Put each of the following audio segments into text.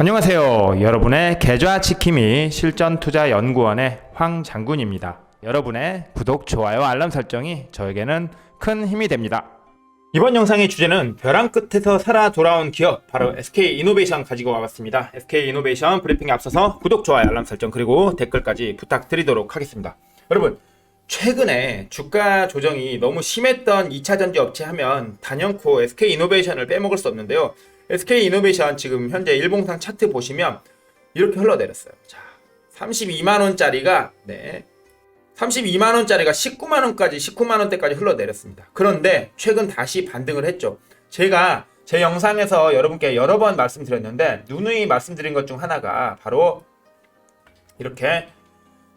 안녕하세요. 여러분의 계좌 지킴이 실전 투자 연구원의 황 장군입니다. 여러분의 구독, 좋아요, 알람 설정이 저에게는 큰 힘이 됩니다. 이번 영상의 주제는 벼랑 끝에서 살아 돌아온 기업 바로 SK 이노베이션 가지고 와봤습니다. SK 이노베이션 브리핑에 앞서서 구독, 좋아요, 알람 설정 그리고 댓글까지 부탁드리도록 하겠습니다. 여러분 최근에 주가 조정이 너무 심했던 2차 전지 업체 하면 단연코 SK 이노베이션을 빼먹을 수 없는데요. SK 이노베이션 지금 현재 일봉상 차트 보시면 이렇게 흘러내렸어요. 자, 32만 원짜리가 네. 32만 원짜리가 19만 원까지 19만 원대까지 흘러내렸습니다. 그런데 최근 다시 반등을 했죠. 제가 제 영상에서 여러분께 여러 번 말씀드렸는데 누누이 말씀드린 것 중 하나가 바로 이렇게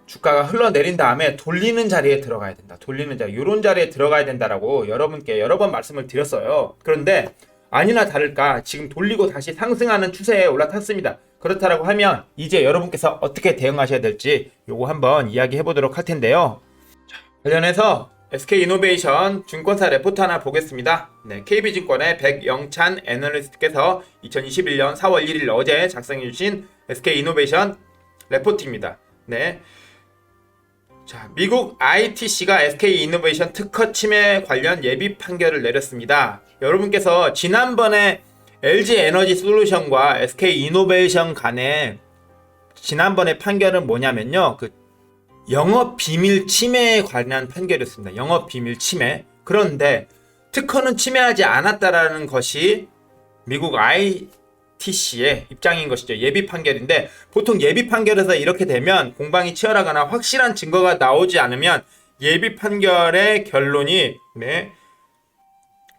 주가가 흘러내린 다음에 돌리는 자리에 들어가야 된다. 돌리는 자리, 이런 자리에 들어가야 된다라고 여러분께 여러 번 말씀을 드렸어요. 그런데 아니나 다를까 지금 돌리고 다시 상승하는 추세에 올라탔습니다. 그렇다라고 하면 이제 여러분께서 어떻게 대응하셔야 될지 요거 한번 이야기해 보도록 할 텐데요. 자, 관련해서 SK 이노베이션 증권사 레포트 하나 보겠습니다. 네, KB증권의 백영찬 애널리스트께서 2021년 4월 1일 어제 작성해 주신 SK 이노베이션 레포트입니다. 네. 자, 미국 ITC가 SK 이노베이션 특허 침해 관련 예비 판결을 내렸습니다. 여러분께서 지난번에 LG 에너지 솔루션과 SK 이노베이션 간의 지난번에 판결은 뭐냐면요. 그 영업 비밀 침해에 관한 판결이었습니다. 영업 비밀 침해. 그런데 특허는 침해하지 않았다라는 것이 미국 ITC의 입장인 것이죠. 예비 판결인데 보통 예비 판결에서 이렇게 되면 공방이 치열하거나 확실한 증거가 나오지 않으면 예비 판결의 결론이 네,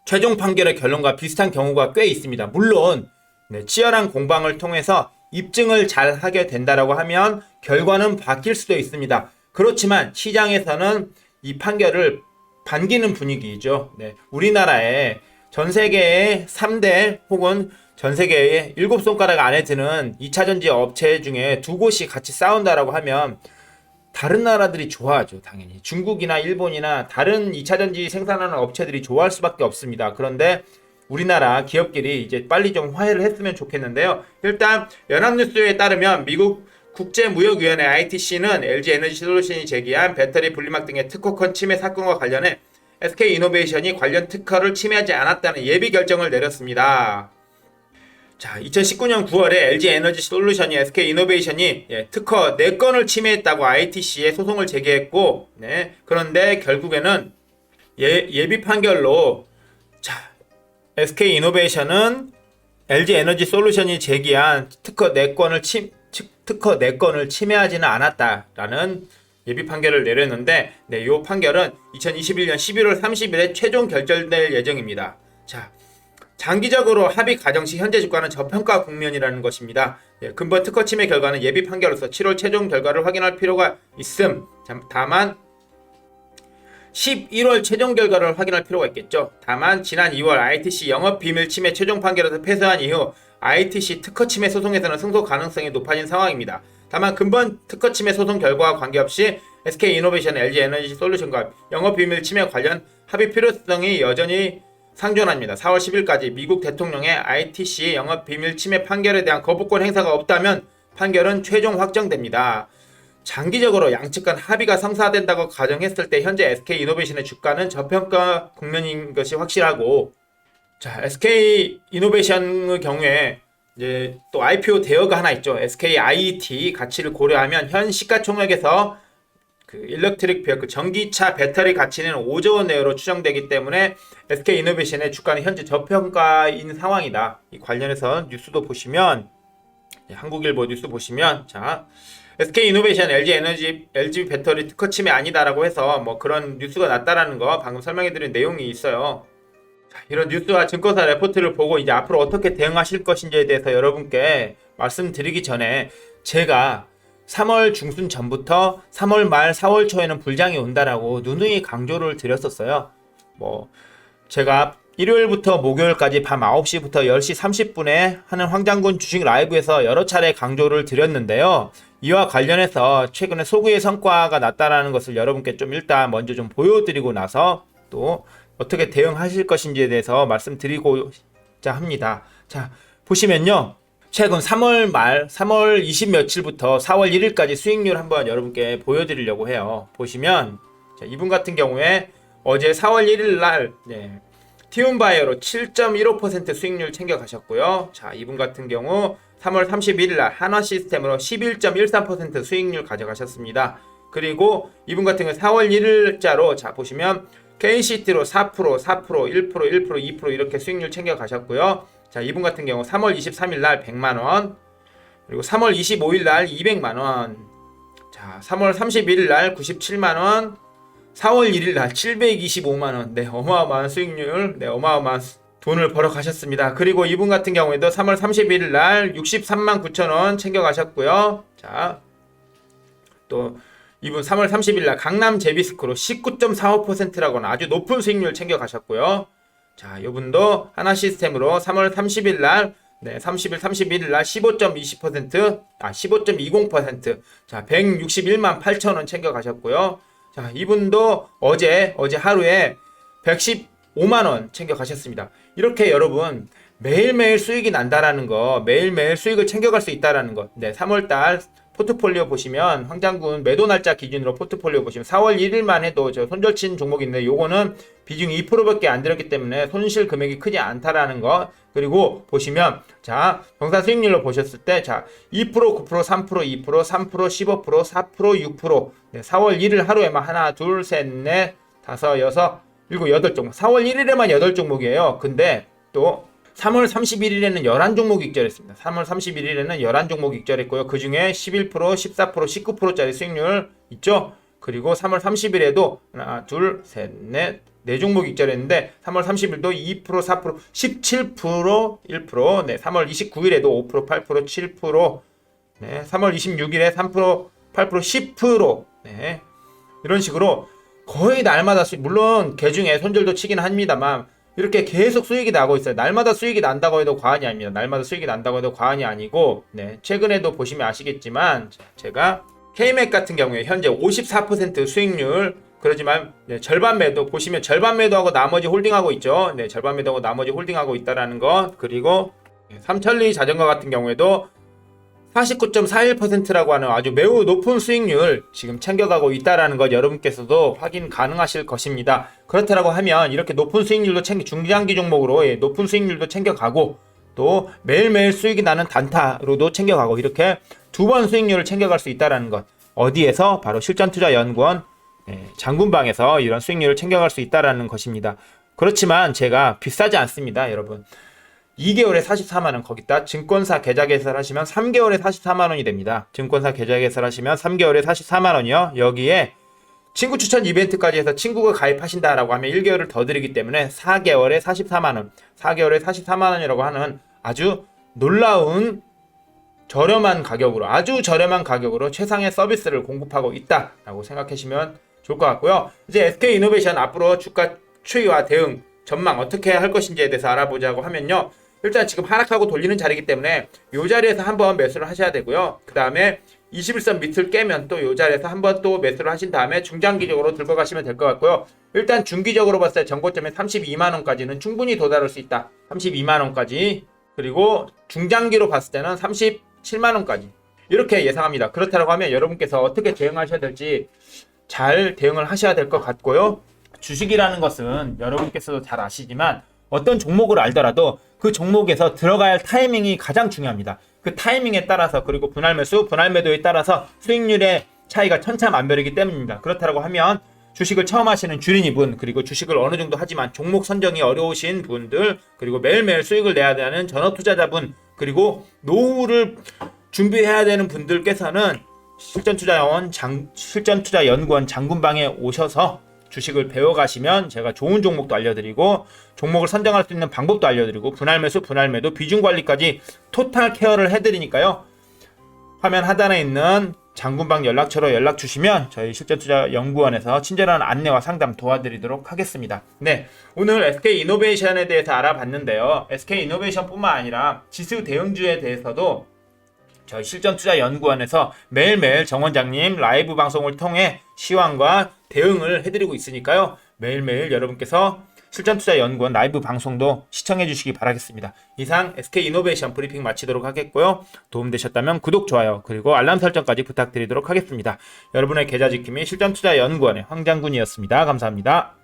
최종 판결의 결론과 비슷한 경우가 꽤 있습니다. 물론 네, 치열한 공방을 통해서 입증을 잘 하게 된다라고 하면 결과는 바뀔 수도 있습니다. 그렇지만 시장에서는 이 판결을 반기는 분위기이죠. 네, 우리나라에 전 세계의 3대 혹은 전 세계의 7손가락 안에 드는 2차 전지 업체 중에 두 곳이 같이 싸운다라고 하면 다른 나라들이 좋아하죠, 당연히. 중국이나 일본이나 다른 2차 전지 생산하는 업체들이 좋아할 수밖에 없습니다. 그런데 우리나라 기업끼리 이제 빨리 좀 화해를 했으면 좋겠는데요. 일단 연합뉴스에 따르면 미국 국제무역위원회 ITC는 LG 에너지 솔루션이 제기한 배터리 분리막 등의 특허권 침해 사건과 관련해 SK 이노베이션이 관련 특허를 침해하지 않았다는 예비 결정을 내렸습니다. 자, 2019년 9월에 LG 에너지 솔루션이 SK 이노베이션이 예, 특허 4건을 침해했다고 ITC에 소송을 제기했고, 네, 그런데 결국에는 예, 예비 판결로 자, SK 이노베이션은 LG 에너지 솔루션이 제기한 특허 4건을 침, 특허 4건을 침해하지는 않았다라는 예비 판결을 내렸는데, 네, 이 판결은 2021년 11월 30일에 최종 결정될 예정입니다. 자, 장기적으로 합의 가정 시 현재 주가는 저평가 국면이라는 것입니다. 예, 근본 특허 침해 결과는 예비 판결로서 7월 최종 결과를 확인할 필요가 있음. 자, 다만 11월 최종 결과를 확인할 필요가 있겠죠. 다만 지난 2월 ITC 영업 비밀 침해 최종 판결에서 패소한 이후 ITC 특허 침해 소송에서는 승소 가능성이 높아진 상황입니다. 다만 근본 특허 침해 소송 결과와 관계없이 SK 이노베이션, LG 에너지 솔루션과 영업 비밀 침해 관련 합의 필요성이 여전히 상존합니다. 4월 10일까지 미국 대통령의 ITC 영업 비밀 침해 판결에 대한 거부권 행사가 없다면 판결은 최종 확정됩니다. 장기적으로 양측 간 합의가 성사된다고 가정했을 때 현재 SK 이노베이션의 주가는 저평가 국면인 것이 확실하고 자, SK 이노베이션의 경우에 이제 또 IPO 대여가 하나 있죠. SK IET 가치를 고려하면 현 시가총액에서 그 일렉트릭 비어 그 전기차 배터리 가치는 5조 원 내외로 추정되기 때문에 SK 이노베이션의 주가는 현재 저평가인 상황이다. 이 관련해서 뉴스도 보시면 예, 한국일보 뉴스 보시면 자 SK 이노베이션, LG 에너지, LG 배터리 특허 침해 아니다라고 해서 뭐 그런 뉴스가 났다라는 거 방금 설명해드린 내용이 있어요. 자, 이런 뉴스와 증권사 레포트를 보고 이제 앞으로 어떻게 대응하실 것인지에 대해서 여러분께 말씀드리기 전에 제가 3월 중순 전부터 3월 말 4월 초에는 불장이 온다라고 누누이 강조를 드렸었어요. 뭐 제가 일요일부터 목요일까지 밤 9시부터 10시 30분에 하는 황장군 주식 라이브에서 여러 차례 강조를 드렸는데요. 이와 관련해서 최근에 소구의 성과가 났다라는 것을 여러분께 좀 일단 먼저 좀 보여드리고 나서 또 어떻게 대응하실 것인지에 대해서 말씀드리고자 합니다. 자, 보시면요. 최근 3월 말, 3월 20 며칠부터 4월 1일까지 수익률 한번 여러분께 보여드리려고 해요. 보시면 자, 이분 같은 경우에 어제 4월 1일 날 네, 티움바이어로 7.15% 수익률 챙겨 가셨고요. 자, 이분 같은 경우 3월 31일 날 한화 시스템으로 11.13% 수익률 가져가셨습니다. 그리고 이분 같은 경우 4월 1일자로 자 보시면 KCT로 4%, 4%, 1%, 1%, 2% 이렇게 수익률 챙겨 가셨고요. 자, 이분 같은 경우 3월 23일 날 100만 원, 그리고 3월 25일 날 200만 원, 자, 3월 31일 날 97만 원, 4월 1일 날 725만 원, 네, 어마어마한 수익률, 네, 어마어마한 수- 돈을 벌어 가셨습니다. 그리고 이분 같은 경우에도 3월 31일 날 63만 9천 원 챙겨 가셨고요. 자, 또 이분 3월 30일 날 강남 제비스크로 19.45%라고는 아주 높은 수익률 챙겨 가셨고요. 자, 이분도 하나 시스템으로 3월 30일 날 네, 30일 31일 날 15.20%, 아 15.20%. 자, 161만 8천 원 챙겨 가셨고요. 자, 이분도 어제 어제 하루에 115만 원 챙겨 가셨습니다. 이렇게 여러분 매일매일 수익이 난다라는 거, 매일매일 수익을 챙겨갈 수 있다라는 거. 네, 3월 달 포트폴리오 보시면 황장군 매도 날짜 기준으로 포트폴리오 보시면 4월 1일만 해도 저 손절친 종목이 있는데 요거는 비중 2%밖에 안 들었기 때문에 손실 금액이 크지 않다라는 거. 그리고 보시면 자 정사 수익률로 보셨을 때 자 2% 9% 3% 2% 3% 15% 4% 6% 네, 4월 1일 하루에만 하나 둘 셋 넷 다섯 여섯 일곱 여덟 종목. 4월 1일에만 8종목이에요. 근데 또 3월 31일에는 11종목 익절했습니다. 3월 31일에는 11종목 익절했고요. 그 중에 11%, 14%, 19%짜리 수익률 있죠? 그리고 3월 30일에도 하나, 둘, 셋, 넷, 네 종목 익절했는데 3월 30일도 2%, 4%, 17%, 1%, 네, 3월 29일에도 5%, 8%, 7%, 네, 3월 26일에 3%, 8%, 10%, 네, 이런 식으로 거의 날마다 수 물론 개 중에 손절도 치긴 합니다만 이렇게 계속 수익이 나고 있어요. 날마다 수익이 난다고 해도 과언이 아닙니다. 날마다 수익이 난다고 해도 과언이 아니고, 네, 최근에도 보시면 아시겠지만, 제가 K맥 같은 경우에 현재 54% 수익률, 그러지만 네, 절반 매도 보시면 절반 매도하고 나머지 홀딩하고 있죠. 네, 절반 매도하고 나머지 홀딩하고 있다라는 것. 그리고 네, 삼천리 자전거 같은 경우에도 49.41%라고 하는 아주 매우 높은 수익률 지금 챙겨가고 있다라는 것 여러분께서도 확인 가능하실 것입니다. 그렇다라고 하면 이렇게 높은 수익률도 챙겨 중장기 종목으로 예, 높은 수익률도 챙겨가고 또 매일매일 수익이 나는 단타로도 챙겨가고 이렇게 두 번 수익률을 챙겨갈 수 있다라는 것 어디에서 바로 실전투자연구원 예, 장군방에서 이런 수익률을 챙겨갈 수 있다라는 것입니다. 그렇지만 제가 비싸지 않습니다, 여러분. 2개월에 44만 원 거기다 증권사 계좌 개설하시면 3개월에 44만 원이 됩니다. 증권사 계좌 개설하시면 3개월에 44만 원이요. 여기에 친구 추천 이벤트까지 해서 친구가 가입하신다라고 하면 1개월을 더 드리기 때문에 4개월에 44만 원, 4개월에 44만 원이라고 하는 아주 놀라운 저렴한 가격으로 아주 저렴한 가격으로 최상의 서비스를 공급하고 있다라고 생각하시면 좋을 것 같고요. 이제 SK 이노베이션 앞으로 주가 추이와 대응 전망 어떻게 할 것인지에 대해서 알아보자고 하면요. 일단 지금 하락하고 돌리는 자리이기 때문에 이 자리에서 한번 매수를 하셔야 되고요. 그 다음에 21선 밑을 깨면 또 이 자리에서 한번 또 매수를 하신 다음에 중장기적으로 들고 가시면 될 것 같고요. 일단 중기적으로 봤을 때 전고점에 32만 원까지는 충분히 도달할 수 있다. 32만 원까지 그리고 중장기로 봤을 때는 37만 원까지 이렇게 예상합니다. 그렇다고 하면 여러분께서 어떻게 대응하셔야 될지 잘 대응을 하셔야 될 것 같고요. 주식이라는 것은 여러분께서도 잘 아시지만 어떤 종목을 알더라도 그 종목에서 들어가야 할 타이밍이 가장 중요합니다. 그 타이밍에 따라서 그리고 분할 매수, 분할 매도에 따라서 수익률의 차이가 천차만별이기 때문입니다. 그렇다고 하면 주식을 처음 하시는 주린이분 그리고 주식을 어느 정도 하지만 종목 선정이 어려우신 분들 그리고 매일매일 수익을 내야 되는 전업 투자자분 그리고 노후를 준비해야 되는 분들께서는 실전투자원 장 실전투자연구원 장군방에 오셔서 주식을 배워가시면 제가 좋은 종목도 알려드리고 종목을 선정할 수 있는 방법도 알려드리고 분할 매수, 분할 매도, 비중 관리까지 토탈 케어를 해드리니까요. 화면 하단에 있는 장군방 연락처로 연락 주시면 저희 실전투자연구원에서 친절한 안내와 상담 도와드리도록 하겠습니다. 네, 오늘 SK 이노베이션에 대해서 알아봤는데요. SK 이노베이션뿐만 아니라 지수 대응주에 대해서도 저희 실전투자연구원에서 매일매일 정 원장님 라이브 방송을 통해 시황과 대응을 해드리고 있으니까요. 매일매일 여러분께서 실전투자연구원 라이브 방송도 시청해 주시기 바라겠습니다. 이상 SK 이노베이션 브리핑 마치도록 하겠고요. 도움되셨다면 구독, 좋아요, 그리고 알람 설정까지 부탁드리도록 하겠습니다. 여러분의 계좌 지킴이 실전투자연구원의 황장군이었습니다. 감사합니다.